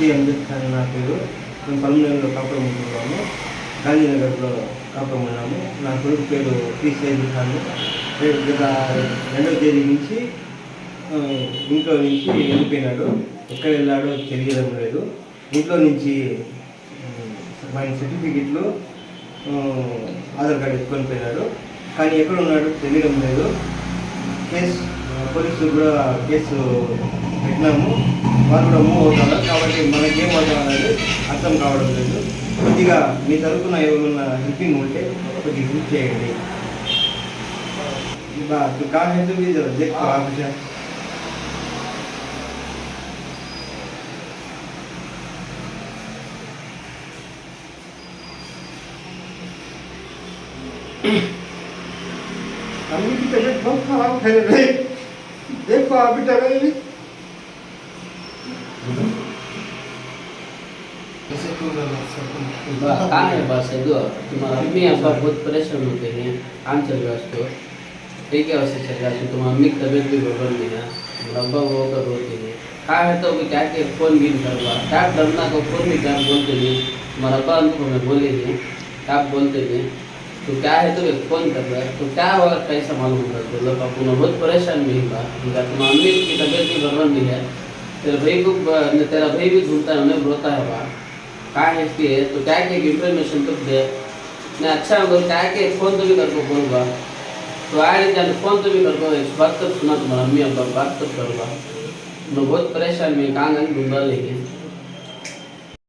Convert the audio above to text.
T Ambedkar నా పేరు మేము పల్మనేరులో కాపురం ఉంటున్నాము. గాంధీనగర్లో కాపురం ఉన్నాము. నా కొడుకు పేరు పి సైద్ ఖాన్ గత రెండవ తేదీ నుంచి ఇంట్లో నుంచి వెళ్ళిపోయినాడు. ఎక్కడ వెళ్ళాడో తెలియడం లేదు. ఇంట్లో నుంచి ఆయన సర్టిఫికెట్లు ఆధార్ కార్డు ఎత్తుకొని పోయినాడు. కానీ ఎక్కడ ఉన్నాడో తెలియడం లేదు. కేసు పోలీసులు కూడా కేసు పెట్టినాము వారు కూడా మూవ్ అవుతున్నారు కాబట్టి మనకేం అవుతాం అనేది అర్థం కావడం లేదు కొద్దిగా మీ తరఫున ఏమైనా హెల్పింగ్ ఉంటే కొద్దిగా హెల్ప్ చేయండి बा तो काम है तो भी जरा देख तो आप जा अम्मी की तबीयत बहुत खराब है रे देखो आप भी तू है होते हैं काम चल रहा है उसको ठीक है वैसे चल रहा है तो मम्मी की तबीयत भी गड़बड़ नहीं है तुम्हारा वो कर रोते हैं कहाँ है तो अभी क्या के फ़ोन भी करवा क्या डरना को फ़ोन भी क्या बोलते नहीं तुम्हारा अब्बा उनको हमें बोले नहीं क्या बोलते नहीं तो क्या है तो फ़ोन कर रहा है तो क्या होगा कैसा मालूम तो लोग अपना बहुत परेशान भी हुआ उनका मम्मी की तबीयत भी गड़बड़ नहीं है तेरे भाई को तेरा भाई भी ढूंढता है उन्हें रोता है वहाँ है है तो क्या के इन्फॉर्मेशन तो दे मैं अच्छा होगा क्या के फोन तो भी कर को बोलूँगा तो आए जाने फोन तो भी कर को इस बात तो सुना तुम्हारा मम्मी अब बात तो करूँगा